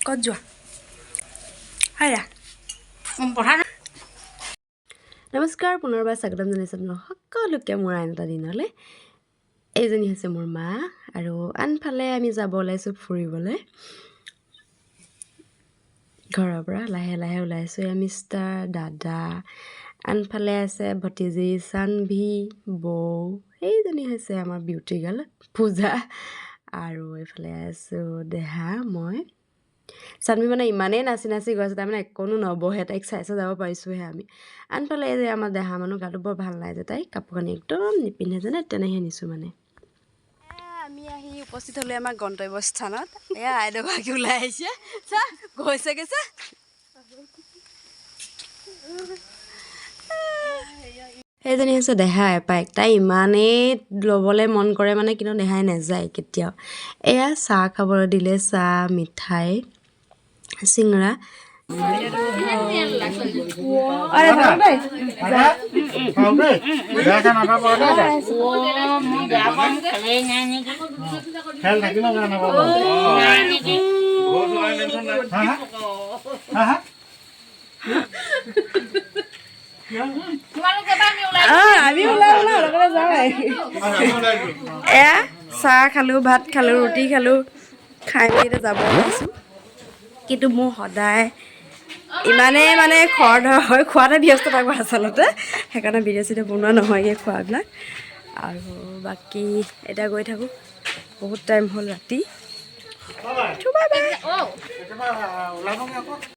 ক'ত যোৱা হাইৰা পঢ়া নমস্কাৰ পুনৰবাৰ স্বাগতম জনাইছোঁ আপোনালোক সকলোকে মোৰ আন এটা দিনলৈ এইজনী হৈছে মোৰ মা আৰু আনফালে আমি যাব ওলাইছোঁ ফুৰিবলৈ ঘৰৰ পৰা লাহে লাহে ওলাইছোঁ এয়া মিষ্টাৰ দাদা আনফালে আছে ভতিজী চানভি বৌ সেইজনী হৈছে আমাৰ বিউটি গাৰ্ল পূজা আৰু এইফালে আছোঁ দেহা মই চানমি মানে ইমানেই নাচি নাচি গৈছে তাৰমানে একোনো নবহে তাইক চাই চাই যাব পাৰিছোঁহে আমি আনফালে এই যে আমাৰ দেহা মানুহ গাটো বৰ ভাল নাই যে তাই কাপোৰ কানি একদম নিপিন্ধে যেনে তেনেহে নিছোঁ মানে আমি আহি উপস্থিত হ'লোঁ আমাৰ গন্তব্যস্থানত এয়া আইদেউগৰাকী ওলাই আহিছে চা গৈছেগৈ চা সেইজনী হৈছে দেহা এপাইক তাই ইমানেই ল'বলৈ মন কৰে মানে কিন্তু দেহাই নাযায় কেতিয়াও এয়া চাহ খাবলৈ দিলে চাহ মিঠাই হা আমি ওলাই ওলাই এয়া চাহ খালোঁ ভাত খালোঁ ৰুটি খালোঁ খাই মেলি এতিয়া যাব ওলাইছোঁ কিন্তু মোৰ সদায় ইমানেই মানে খৰধৰ হয় খোৱাতে ব্যস্ত থাকোঁ আচলতে। সেইকাৰণে ভিডিঅ' চিডিঅ' বনোৱা নহয়গৈ খোৱাবিলাক। আৰু বাকী এতিয়া গৈ থাকোঁ। বহুত টাইম হ'ল ৰাতি।